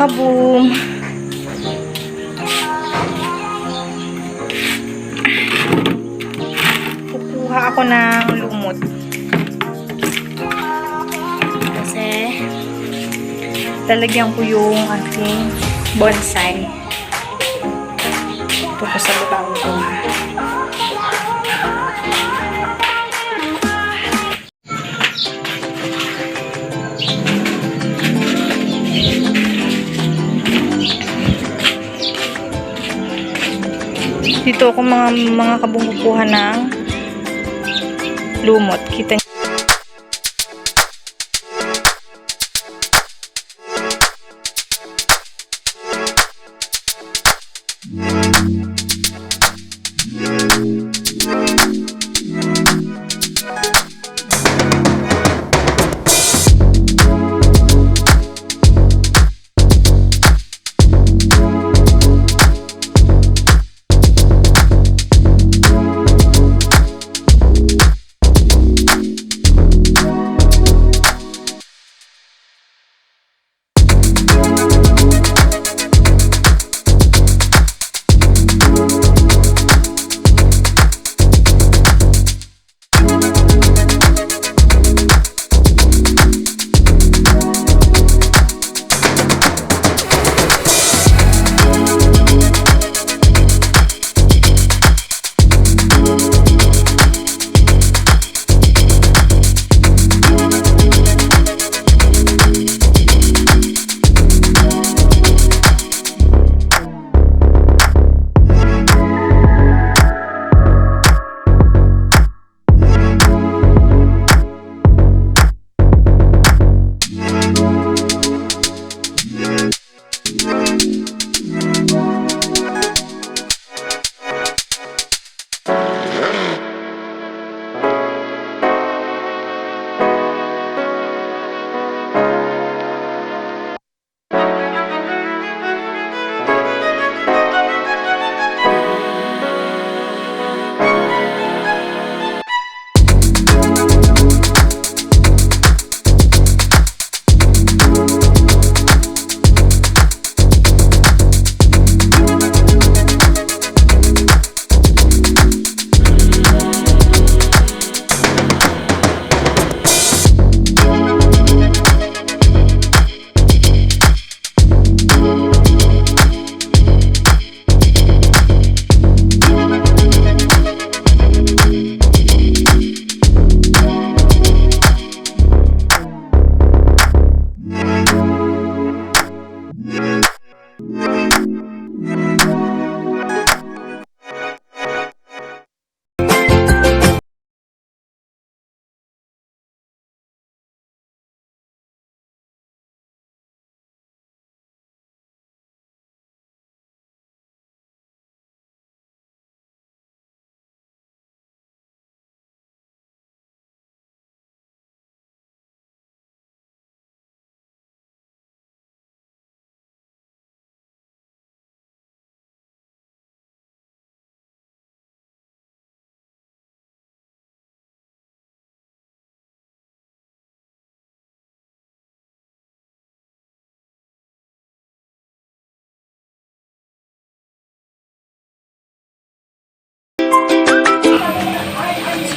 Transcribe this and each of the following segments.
kaboom. Kukuha ako ng lumot. Kasi lalagyan ko yung aking bonsai. Ito ko sa baba ko. Dito ako mga mga kabungkuhan ng lumot. Kita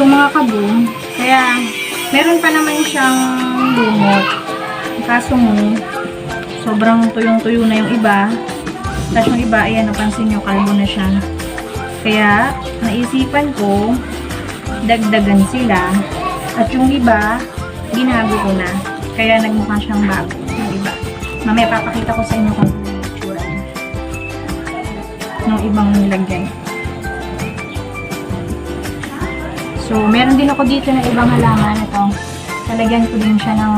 So mga kaboom, kaya meron pa naman siyang lumot. Kaso mo, sobrang tuyong-tuyo na yung iba. Tapos yung iba, ayan, napansin nyo, kalbo na siya. Kaya, naisipan ko, dagdagan sila. At yung iba, ginago ko na. Kaya nagmukha siyang bago, yung iba. Mamaya papakita ko sa inyo kung ano. Nung ibang nilagay. So, meron din ako dito na ibang halaman. Ito, talagyan ko din siya ng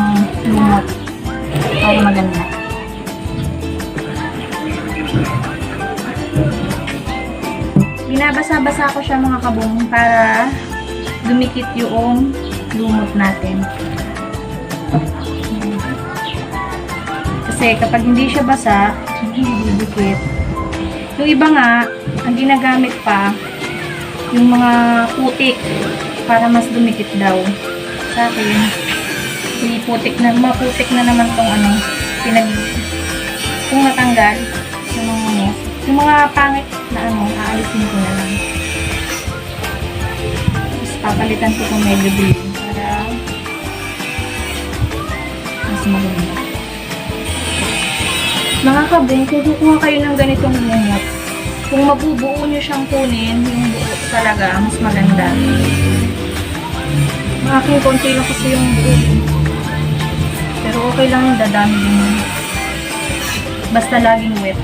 lumot para maganda. Binabasa-basa ko siya mga kabong para dumikit yung lumot natin. Kasi kapag hindi siya basa, hindi didikit. Yung iba nga, ang ginagamit pa, yung mga putik para mas dumikit daw. Sa akin, putik na, maputik na naman tong ano, pinag kung natanggal, yung mga mess. Yung mga pangit na ano, aalisin ko na lang. Tapos papalitan ko kung medyo blue para mas maganda. Mga kabing, kung kukuha kayo ng ganitong lumot, kung mabubuo nyo siyang kunin, yung buo talaga, mas maganda. Aking konti lang kasi yung buo. Pero okay lang yung dadami din. Basta laging wet.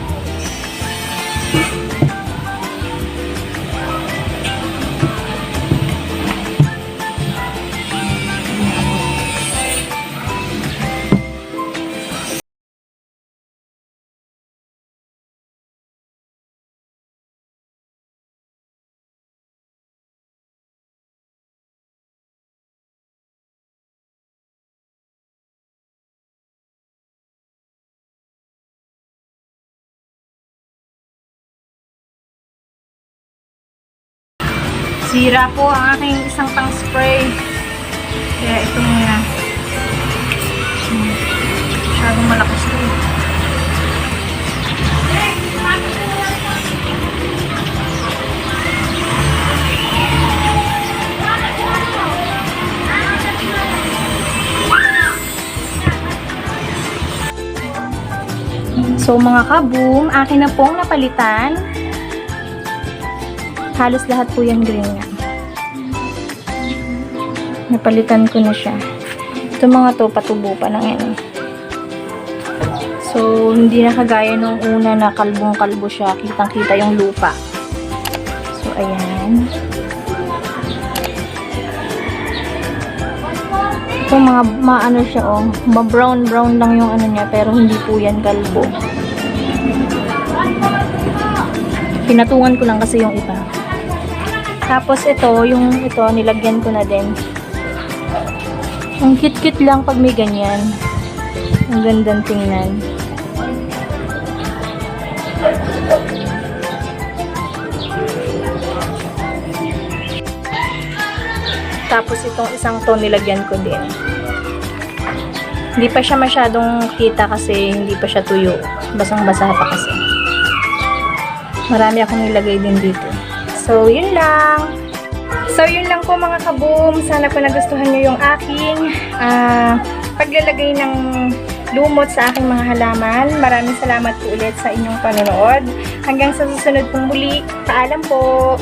Sira po ang aking isang pang spray. Kaya ito muna. Hmm. Masyadong malakas to. eh. So mga kaboom, akin na pong napalitan. Halos lahat po yung green niya. Napalitan ko na siya. Ito mga to, patubo pa lang yan. eh. So, hindi na kagaya nung una na kalbong-kalbo siya. Kitang-kita yung lupa. So, ayan. Ito mga, maano siya oh. Ma-brown-brown lang yung ano niya, pero hindi po yan kalbo. Pinatungan ko lang kasi yung iba. Tapos ito, yung ito, nilagyan ko na din. Ang cute-cute lang pag may ganyan. Ang gandang tingnan. Tapos itong isang to nilagyan ko din. Hindi pa siya masyadong kita kasi hindi pa siya tuyo. Basang-basa pa kasi. Marami akong nilagay din dito. So, yun lang. So, yun lang po mga kaboom. Sana po nagustuhan nyo yung aking ah, paglalagay ng lumot sa aking mga halaman. Maraming salamat po ulit sa inyong panonood. Hanggang sa susunod pong muli. Paalam po!